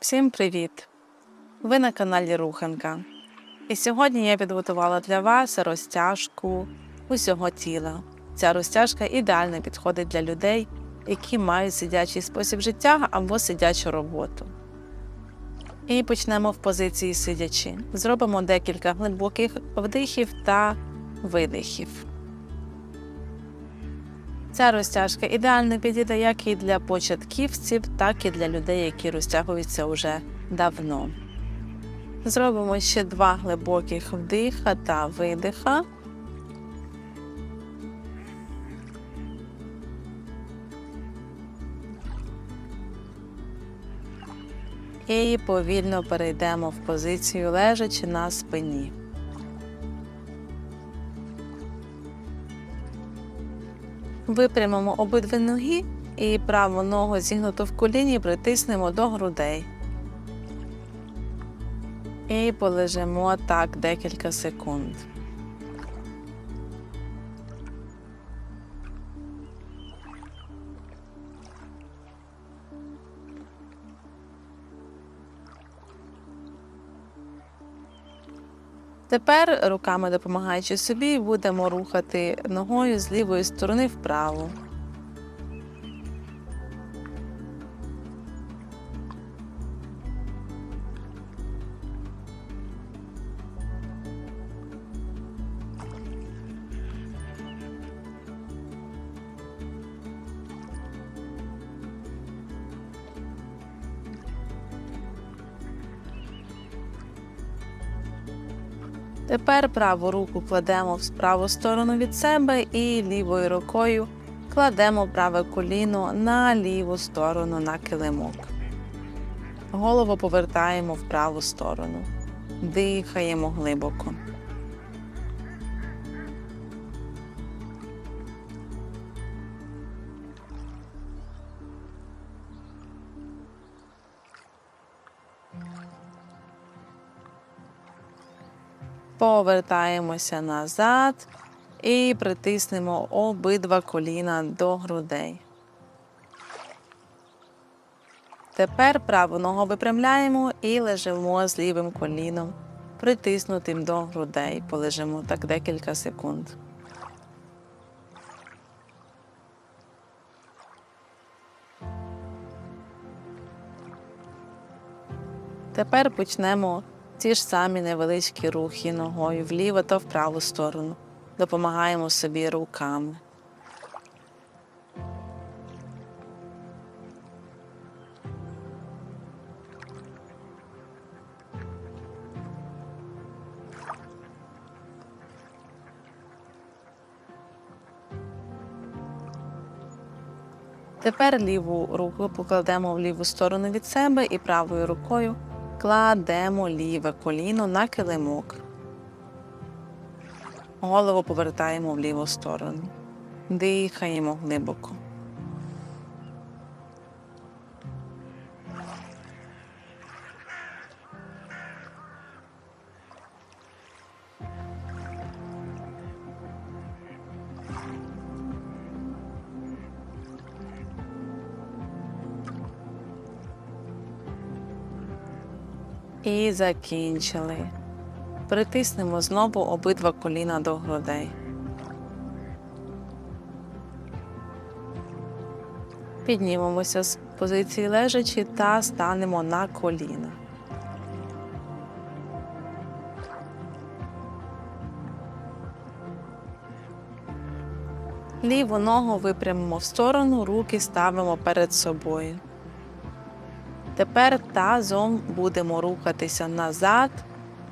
Всім привіт! Ви на каналі Руханка. І сьогодні я підготувала для вас розтяжку усього тіла. Ця розтяжка ідеально підходить для людей, які мають сидячий спосіб життя або сидячу роботу. І почнемо в позиції сидячи. Зробимо декілька глибоких вдихів та видихів. Ця розтяжка ідеально підійде як і для початківців, так і для людей, які розтягуються уже давно. Зробимо ще два глибоких вдиха та видиха. І повільно перейдемо в позицію лежачи на спині. Випрямимо обидві ноги і праву ногу зігнуту в коліні притиснемо до грудей. І полежимо так декілька секунд. Тепер, руками допомагаючи собі, будемо рухати ногою з лівої сторони вправо. Тепер праву руку кладемо в праву сторону від себе і лівою рукою кладемо праве коліно на ліву сторону на килимок. Голову повертаємо в праву сторону. Дихаємо глибоко. Повертаємося назад і притиснемо обидва коліна до грудей. Тепер праву ногу випрямляємо і лежимо з лівим коліном, притиснутим до грудей. Полежимо так декілька секунд. Тепер почнемо ті ж самі невеличкі рухи ногою вліво та в праву сторону. Допомагаємо собі руками. Тепер ліву руку покладемо в ліву сторону від себе і правою рукою кладемо ліве коліно на килимок. Голову повертаємо в ліву сторону. Дихаємо глибоко. І закінчили. Притиснемо знову обидва коліна до грудей. Піднімемося з позиції лежачі та станемо на коліна. Ліву ногу випрямимо в сторону, руки ставимо перед собою. Тепер тазом будемо рухатися назад,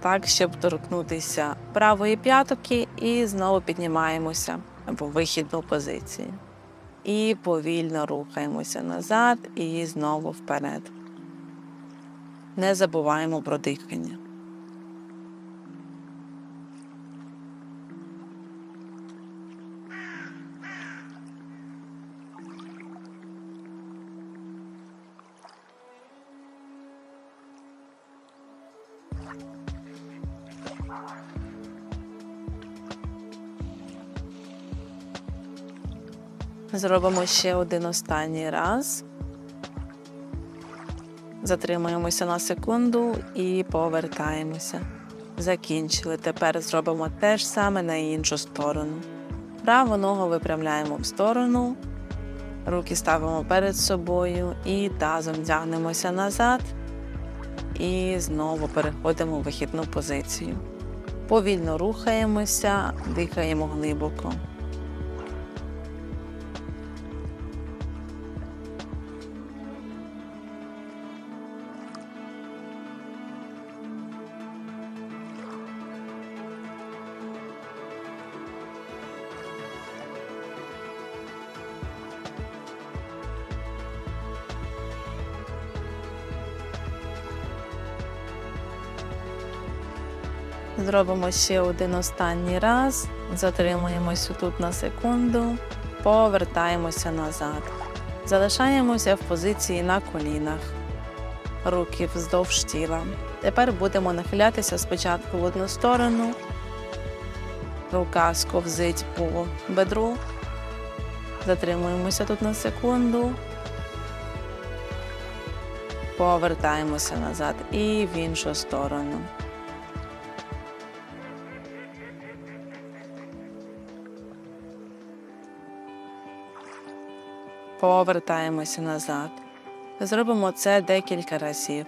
так, щоб торкнутися правої п'ятки, і знову піднімаємося в вихідну позицію. І повільно рухаємося назад і знову вперед. Не забуваємо про дихання. Зробимо ще один останній раз. Затримуємося на секунду і повертаємося. Закінчили. Тепер зробимо те ж саме на іншу сторону. Праву ногу випрямляємо в сторону, руки ставимо перед собою і тазом тягнемося назад. І знову переходимо в вихідну позицію. Повільно рухаємося, дихаємо глибоко. Зробимо ще один останній раз. Затримуємося тут на секунду, повертаємося назад. Залишаємося в позиції на колінах, руки вздовж тіла. Тепер будемо нахилятися спочатку в одну сторону. Рука сковзить по бедру. Затримуємося тут на секунду. Повертаємося назад і в іншу сторону. Повертаємося назад. Зробимо це декілька разів.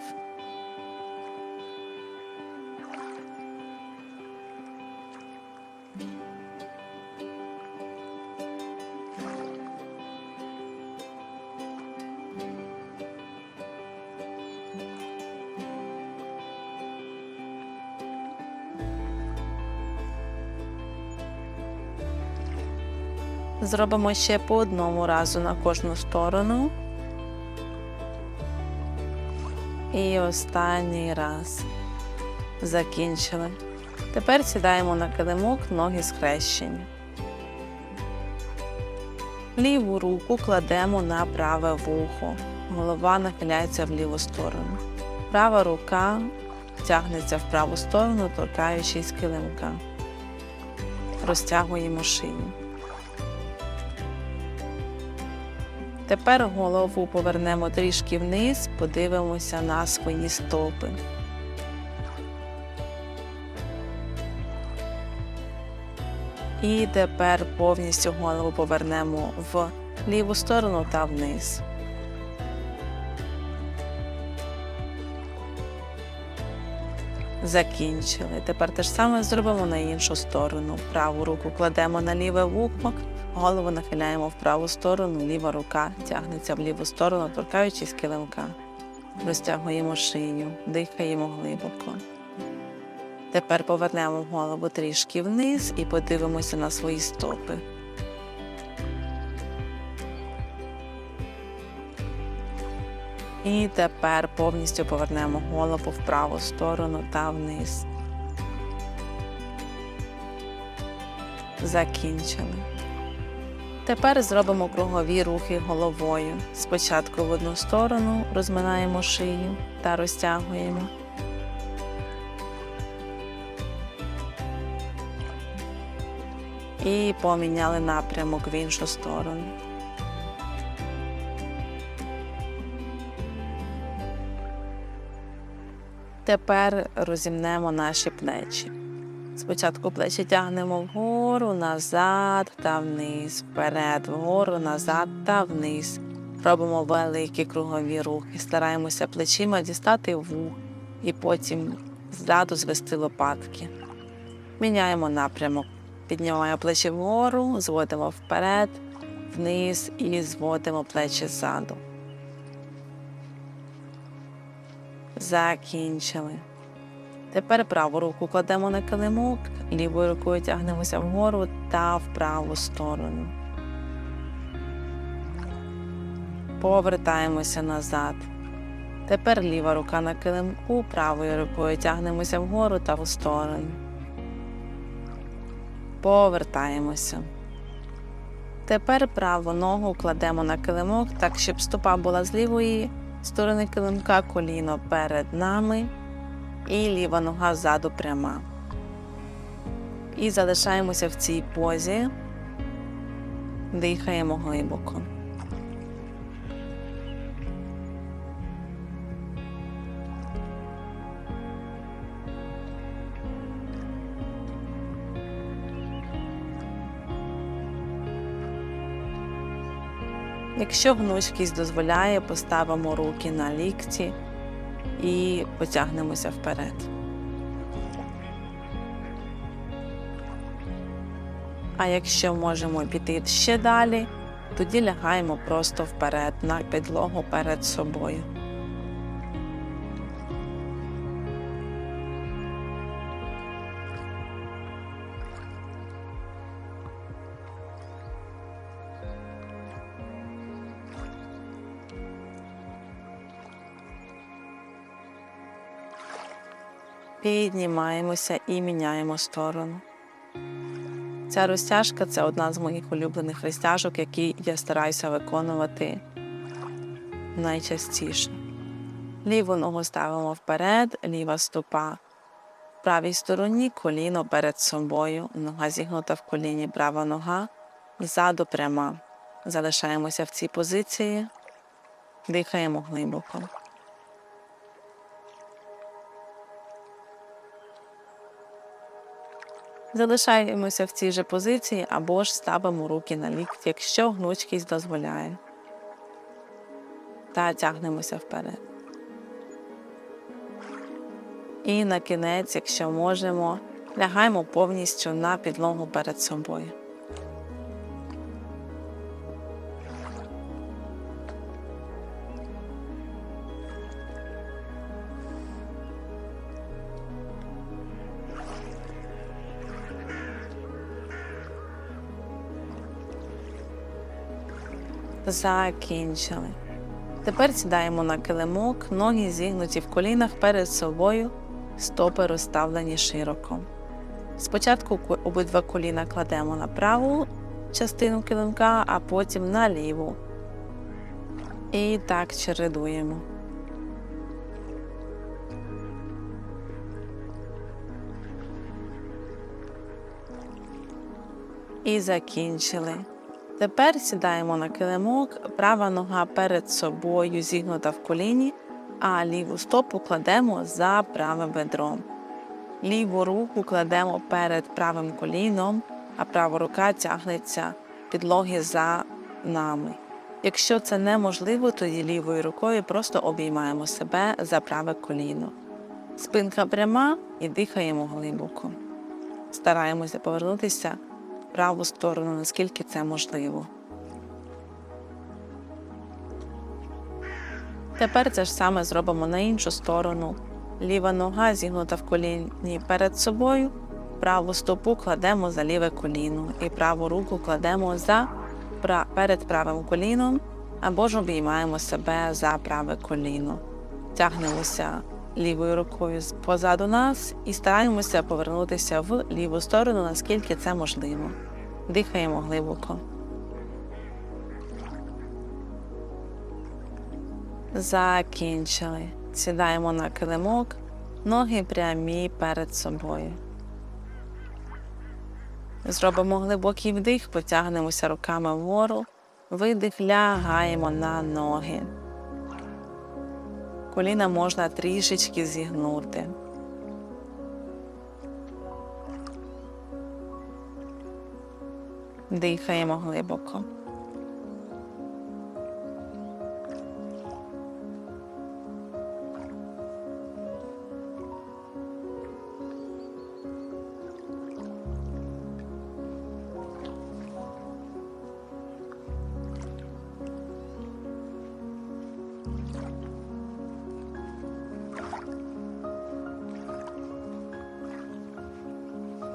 Зробимо ще по одному разу на кожну сторону. І останній раз. Закінчили. Тепер сідаємо на килимок, ноги схрещені. Ліву руку кладемо на праве вухо. Голова нахиляється в ліву сторону. Права рука тягнеться в праву сторону, торкаючись килимка. Розтягуємо шию. Тепер голову повернемо трішки вниз, подивимося на свої стопи. І тепер повністю голову повернемо в ліву сторону та вниз. Закінчили. Тепер те ж саме зробимо на іншу сторону. Праву руку кладемо на ліве вухо, голову нахиляємо в праву сторону, ліва рука тягнеться в ліву сторону, торкаючись килимка. Розтягуємо шию, дихаємо глибоко. Тепер повернемо голову трішки вниз і подивимося на свої стопи. І тепер повністю повернемо голову в праву сторону та вниз. Закінчили. Тепер зробимо кругові рухи головою. Спочатку в одну сторону розминаємо шию та розтягуємо. І поміняли напрямок в іншу сторону. Тепер розімнемо наші плечі. Спочатку плечі тягнемо вгору, назад та вниз, вперед, вгору, назад та вниз. Робимо великі кругові рухи. Стараємося плечима дістати вух і потім ззаду звести лопатки. Міняємо напрямок. Піднімаємо плечі вгору, зводимо вперед, вниз і зводимо плечі ззаду. Закінчили. Тепер праву руку кладемо на килимок, лівою рукою тягнемося вгору та в праву сторону. Повертаємося назад. Тепер ліва рука на килимку, правою рукою тягнемося вгору та в сторону. Повертаємося. Тепер праву ногу кладемо на килимок, так, щоб стопа була з лівої сторони килимка, коліно перед нами і ліва нога ззаду пряма. І залишаємося в цій позі, дихаємо глибоко. Якщо гнучкість дозволяє, поставимо руки на лікті і потягнемося вперед. А якщо можемо піти ще далі, тоді лягаємо просто вперед на підлогу перед собою. Піднімаємося і міняємо сторону. Ця розтяжка це одна з моїх улюблених розтяжок, які я стараюся виконувати найчастіше. Ліву ногу ставимо вперед, ліва стопа. В правій стороні коліно перед собою, нога зігнута в коліні, права нога, ззаду пряма. Залишаємося в цій позиції, дихаємо глибоко. Залишаємося в цій же позиції або ж ставимо руки на лікті, якщо гнучкість дозволяє. Та тягнемося вперед. І на кінець, якщо можемо, лягаємо повністю на підлогу перед собою. Закінчили. Тепер сідаємо на килимок, ноги зігнуті в колінах перед собою, стопи розставлені широко. Спочатку обидва коліна кладемо на праву частину килимка, а потім на ліву. І так чередуємо. І закінчили. Тепер сідаємо на килимок, права нога перед собою зігнута в коліні, а ліву стопу кладемо за правим бедром. Ліву руку кладемо перед правим коліном, а права рука тягнеться підлоги за нами. Якщо це неможливо, тоді лівою рукою просто обіймаємо себе за праве коліно. Спинка пряма і дихаємо глибоко. Стараємося повернутися праву сторону, наскільки це можливо. Тепер це ж саме зробимо на іншу сторону. Ліва нога зігнута в коліні перед собою, праву стопу кладемо за ліве коліно і праву руку кладемо за перед правим коліном або ж обіймаємо себе за праве коліно. Тягнемося лівою рукою позаду нас і стараємося повернутися в ліву сторону, наскільки це можливо. Дихаємо глибоко. Закінчили. Сідаємо на килимок, ноги прямі перед собою. Зробимо глибокий вдих, потягнемося руками вгору, видих, лягаємо на ноги. Коліна можна трішечки зігнути. Дихаємо глибоко.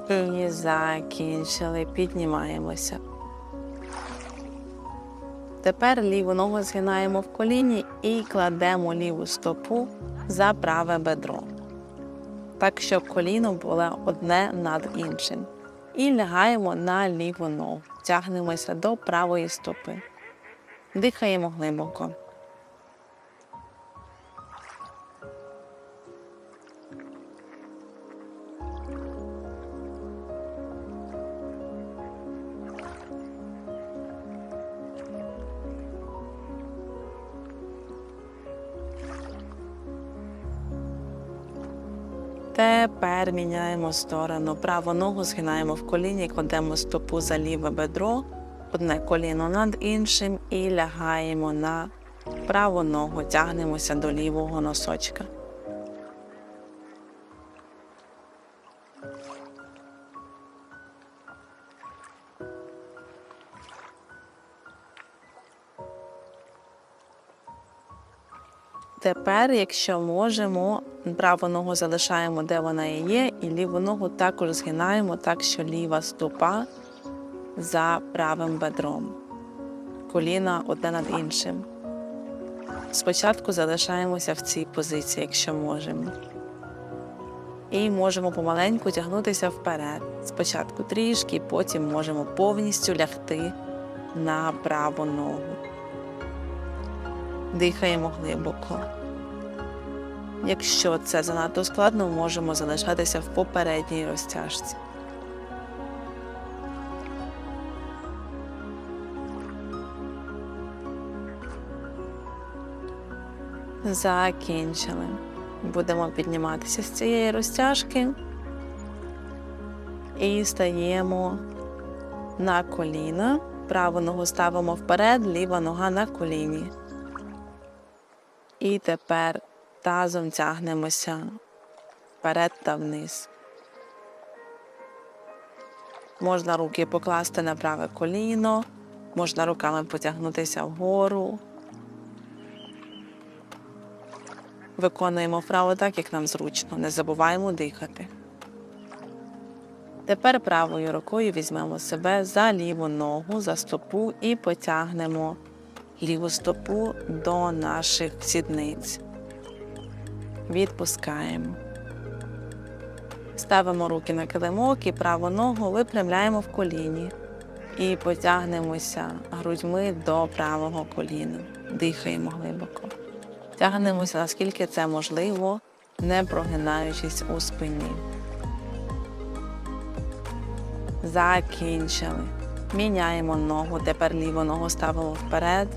І закінчили. Піднімаємося. Тепер ліву ногу згинаємо в коліні і кладемо ліву стопу за праве бедро. Так, щоб коліно було одне над іншим. І лягаємо на ліву ногу. Тягнемося до правої стопи. Дихаємо глибоко. Тепер міняємо сторону. Праву ногу згинаємо в коліні, кладемо стопу за ліве бедро, одне коліно над іншим і лягаємо на праву ногу, тягнемося до лівого носочка. Тепер, якщо можемо, праву ногу залишаємо, де вона і є, і ліву ногу також згинаємо так, що ліва стопа за правим бедром, коліна одне над іншим. Спочатку залишаємося в цій позиції, якщо можемо. І можемо помаленьку тягнутися вперед. Спочатку трішки, потім можемо повністю лягти на праву ногу. Дихаємо глибоко. Якщо це занадто складно, можемо залишатися в попередній розтяжці. Закінчили. Будемо підніматися з цієї розтяжки і стаємо на коліна. Праву ногу ставимо вперед, ліва нога на коліні. І тепер тазом тягнемося вперед та вниз. Можна руки покласти на праве коліно, можна руками потягнутися вгору. Виконуємо вправо так, як нам зручно. Не забуваємо дихати. Тепер правою рукою візьмемо себе за ліву ногу, за стопу і потягнемо ліву стопу до наших сідниць. Відпускаємо. Ставимо руки на килимок і праву ногу випрямляємо в коліні. І потягнемося грудьми до правого коліна. Дихаємо глибоко. Тягнемося, наскільки це можливо, не прогинаючись у спині. Закінчили. Міняємо ногу. Тепер ліву ногу ставимо вперед,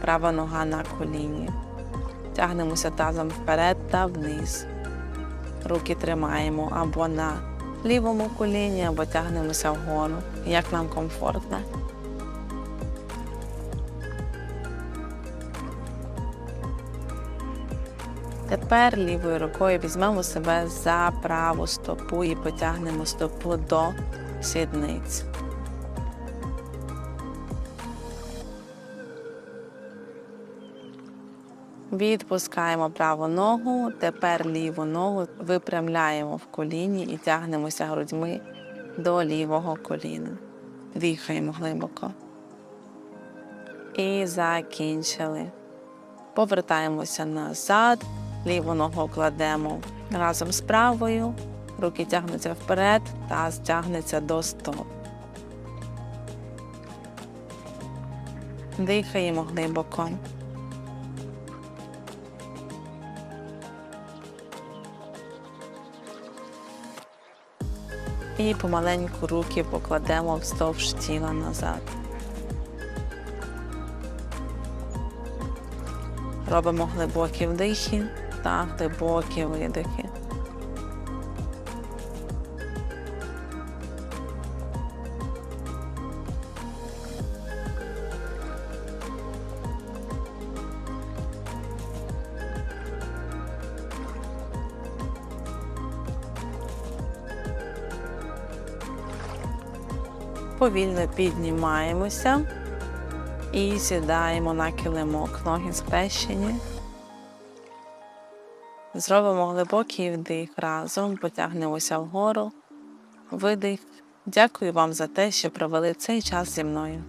права нога на коліні. Тягнемося тазом вперед та вниз. Руки тримаємо або на лівому коліні, або тягнемося вгору, як нам комфортно. Тепер лівою рукою візьмемо себе за праву стопу і потягнемо стопу до сідниць. Відпускаємо праву ногу, тепер ліву ногу випрямляємо в коліні і тягнемося грудьми до лівого коліна. Дихаємо глибоко. І закінчили. Повертаємося назад, ліву ногу кладемо разом з правою, руки тягнуться вперед, таз тягнеться до стоп. Дихаємо глибоко. І помаленьку руки покладемо вздовж тіла назад. Робимо глибокі вдихи та глибокі видихи. Повільно піднімаємося і сідаємо на килимок, ноги схрещені. Зробимо глибокий вдих разом, потягнемося вгору, видих. Дякую вам за те, що провели цей час зі мною.